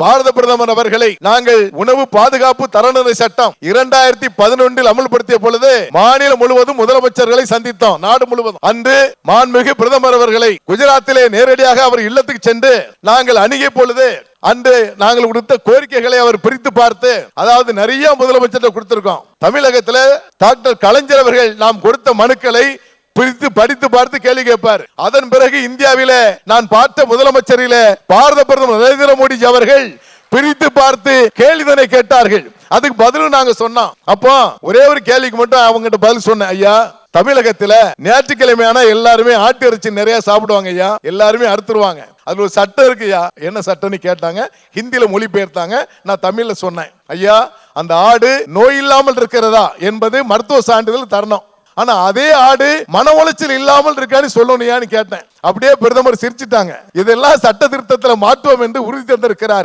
பாரத பிரதமர் அவர்களை நாங்கள் உணவு பாதுகாப்பு தரநிலை சட்டம் இரண்டாயிரத்தி பதினொன்றில் அமல்படுத்திய பொழுது மாநிலம் முழுவதும் முதலமைச்சர்களை சந்தித்தோம் நாடு முழுவதும். அன்று மாண்புமிகு பிரதமர் அவர்களை குஜராத்திலே நேரடியாக அவர் இல்லத்துக்கு சென்று நாங்கள் அணுகிய பொழுது அன்று நாங்கள் கொடுத்த கோரிக்கைகளை அவர் பிரித்து பார்த்து அதாவது நிறைய முதலமைச்சர் கொடுத்திருக்கோம். தமிழகத்துல டாக்டர் கலைஞர் அவர்கள் நாம் கொடுத்த மனுக்களை பிரித்து படித்து பார்த்து கேள்வி கேட்பார். அதன் பிறகு இந்தியாவிலே நான் பார்த்த முதலமைச்சரிலே பாரத பிரதமர் நரேந்திர மோடிஜி அவர்கள் பிரித்து பார்த்து கேள்விதனை கேட்டார்கள். அதுக்கு பதிலும் நாங்க சொன்னோம். அப்போ ஒரே ஒரு கேள்விக்கு மட்டும் அவங்ககிட்ட பதில் சொன்னேன். ஐயா தமிழகத்துல ஞாயிற்றுக்கிழமையான எல்லாருமே ஆட்டு இறைச்சி நிறைய சாப்பிடுவாங்க ஐயா. எல்லாருமே அறுத்துருவாங்க. அதுல ஒரு சட்டம் இருக்குயா என்ன சட்டம்னு கேட்டாங்க. ஹிந்தியில மொழிபெயர்த்தாங்க. நான் தமிழ்ல சொன்னேன். ஐயா அந்த ஆடு நோய் இல்லாமல் இருக்கிறதா என்பது மருத்துவ சான்றிதழ் தரணும். ஆனா அதே ஆடு மன உளைச்சல் இல்லாமல் இருக்கான்னு சொல்லணும்னு கேட்டேன். அப்படியே பிரதமர் சிரிச்சிட்டாங்க. இதெல்லாம் சட்ட திருத்தத்துல மாற்றுவோம் என்று உறுதி தந்திருக்கிறார்கள்.